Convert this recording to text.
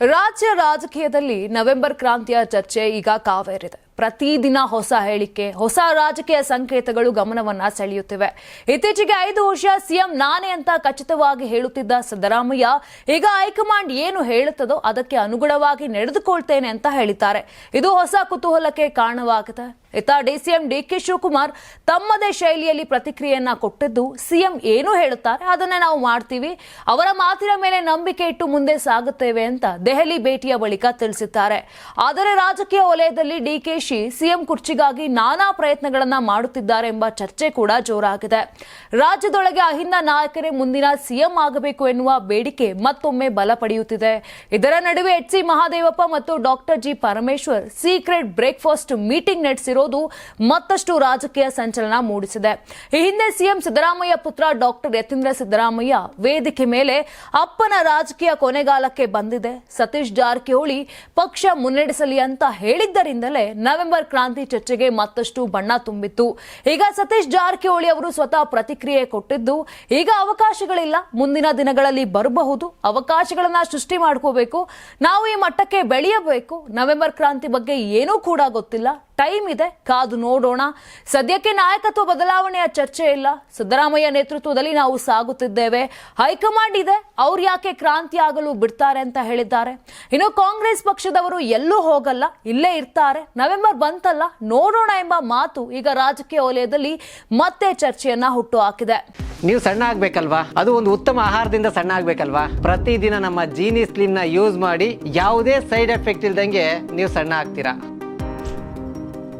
ರಾಜ್ಯ ರಾಜಕೀಯದಲ್ಲಿ ನವೆಂಬರ್ ಕ್ರಾಂತಿಯ ಚರ್ಚೆ ಈಗ ಕಾವೇರಿದೆ. ಪ್ರತಿದಿನ ಹೊಸ ಹೇಳಿಕೆ, ಹೊಸ ರಾಜಕೀಯ ಸಂಕೇತಗಳು ಗಮನವನ್ನ ಸೆಳೆಯುತ್ತಿವೆ. ಇತ್ತೀಚೆಗೆ ಐದು ವರ್ಷ ಸಿಎಂ ನಾನೇ ಅಂತ ಖಚಿತವಾಗಿ ಹೇಳುತ್ತಿದ್ದ ಸಿದ್ದರಾಮಯ್ಯ, ಈಗ ಹೈಕಮಾಂಡ್ ಏನು ಹೇಳುತ್ತದೋ ಅದಕ್ಕೆ ಅನುಗುಣವಾಗಿ ನಡೆದುಕೊಳ್ತೇನೆ ಅಂತ ಹೇಳಿದ್ದಾರೆ. ಇದು ಹೊಸ ಕುತೂಹಲಕ್ಕೆ ಕಾರಣವಾಗಿದೆ. ಇತ್ತ ಡಿಸಿಎಂ ಡಿಕೆ ಶಿವಕುಮಾರ್ ತಮ್ಮದೇ ಶೈಲಿಯಲ್ಲಿ ಪ್ರತಿಕ್ರಿಯೆಯನ್ನ ಕೊಟ್ಟಿದ್ದು, ಸಿಎಂ ಏನು ಹೇಳುತ್ತಾರೆ ಅದನ್ನ ನಾವು ಮಾಡ್ತೀವಿ. ಅವರ ಮಾತಿನ ಮೇಲೆ ನಂಬಿಕೆ ಇಟ್ಟು ಮುಂದೆ ಸಾಗುತ್ತೇವೆ ಅಂತ ದೆಹಲಿ ಭೇಟಿಯ ಬಳಿಕ ತಿಳಿಸಿದ್ದಾರೆ. ಆದರೆ ರಾಜಕೀಯ ವಲಯದಲ್ಲಿ ಡಿಕೆಶಿ ಸಿಎಂ ಕುರ್ಚಿಗಾಗಿ ನಾನಾ ಪ್ರಯತ್ನಗಳನ್ನ ಮಾಡುತ್ತಿದ್ದಾರೆ ಎಂಬ ಚರ್ಚೆ ಕೂಡ ಜೋರಾಗಿದೆ. ರಾಜ್ಯದೊಳಗೆ ಅಹಿಂದ ನಾಯಕರೇ ಮುಂದಿನ ಸಿಎಂ ಆಗಬೇಕು ಎನ್ನುವ ಬೇಡಿಕೆ ಮತ್ತೊಮ್ಮೆ ಬಲ ಪಡೆಯುತ್ತಿದೆ. ಇದರ ನಡುವೆ ಎಚ್ ಮಹಾದೇವಪ್ಪ ಮತ್ತು doctor G Parameshwar secret breakfast meeting ನಡೆಸಿರೋದು ಮತ್ತಷ್ಟು ರಾಜಕೀಯ ಸಂಚಲನ ಮೂಡಿಸಿದೆ. ಈ ಹಿಂದೆ ಸಿಎಂ ಸಿದ್ದರಾಮಯ್ಯ ಪುತ್ರ ಡಾಕ್ಟರ್ ಯತೀಂದ್ರ ಸಿದ್ದರಾಮಯ್ಯ ವೇದಿಕೆ ಮೇಲೆ ಅಪ್ಪನ ರಾಜಕೀಯ ಕೊನೆಗಾಲಕ್ಕೆ ಬಂದಿದೆ. ಸತೀಶ್ ಜಾರಕಿಹೊಳಿ ಪಕ್ಷ ಮುನ್ನಡೆಸಲಿ ಅಂತ ಹೇಳಿದ್ದರಿಂದಲೇ ನವೆಂಬರ್ ಕ್ರಾಂತಿ ಚರ್ಚೆಗೆ ಮತ್ತಷ್ಟು ಬಣ್ಣ ತುಂಬಿತ್ತು. ಈಗ ಸತೀಶ್ ಜಾರಕಿಹೊಳಿ ಅವರು ಸ್ವತಃ ಪ್ರತಿಕ್ರಿಯೆ ಕೊಟ್ಟಿದ್ದು, ಈಗ ಅವಕಾಶಗಳಿಲ್ಲ. ಮುಂದಿನ ದಿನಗಳಲ್ಲಿ ಬರಬಹುದು. ಅವಕಾಶಗಳನ್ನ ಸೃಷ್ಟಿ ಮಾಡ್ಕೋಬೇಕು. ನಾವು ಈ ಮಟ್ಟಕ್ಕೆ ಬೆಳೆಯಬೇಕು. ನವೆಂಬರ್ ಕ್ರಾಂತಿ ಬಗ್ಗೆ ಏನೂ ಕೂಡ ಗೊತ್ತಿಲ್ಲ. ಟೈಮ್ ಇದೆ, ಕಾದು ನೋಡೋಣ. ಸದ್ಯಕ್ಕೆ ನಾಯಕತ್ವ ಬದಲಾವಣೆಯ ಚರ್ಚೆ ಇಲ್ಲ. ಸಿದ್ದರಾಮಯ್ಯ ನೇತೃತ್ವದಲ್ಲಿ ನಾವು ಸಾಗುತ್ತಿದ್ದೇವೆ. ಹೈಕಮಾಂಡ್ ಇದೆ, ಅವ್ರು ಯಾಕೆ ಕ್ರಾಂತಿ ಆಗಲು ಬಿಡ್ತಾರೆ ಅಂತ ಹೇಳಿದ್ದಾರೆ. ಇನ್ನು ಕಾಂಗ್ರೆಸ್ ಪಕ್ಷದವರು ಎಲ್ಲೂ ಹೋಗಲ್ಲ, ಇಲ್ಲೇ ಇರ್ತಾರೆ. ನವೆಂಬರ್ ಬಂತಲ್ಲ, ನೋಡೋಣ ಎಂಬ ಮಾತು ಈಗ ರಾಜಕೀಯ ವಲಯದಲ್ಲಿ ಮತ್ತೆ ಚರ್ಚೆಯನ್ನ ಹುಟ್ಟು ಹಾಕಿದೆ. ನೀವು ಸಣ್ಣ ಆಗ್ಬೇಕಲ್ವಾ? ಅದು ಒಂದು ಉತ್ತಮ ಆಹಾರದಿಂದ ಸಣ್ಣ ಆಗ್ಬೇಕಲ್ವಾ? ಪ್ರತಿದಿನ ನಮ್ಮ ಜೀನಿ ಸ್ಲಿಮ್ನ ಯೂಸ್ ಮಾಡಿ ಯಾವುದೇ ಸೈಡ್ ಎಫೆಕ್ಟ್ ಇಲ್ದಂಗೆ ನೀವು ಸಣ್ಣ ಆಗ್ತೀರಾ?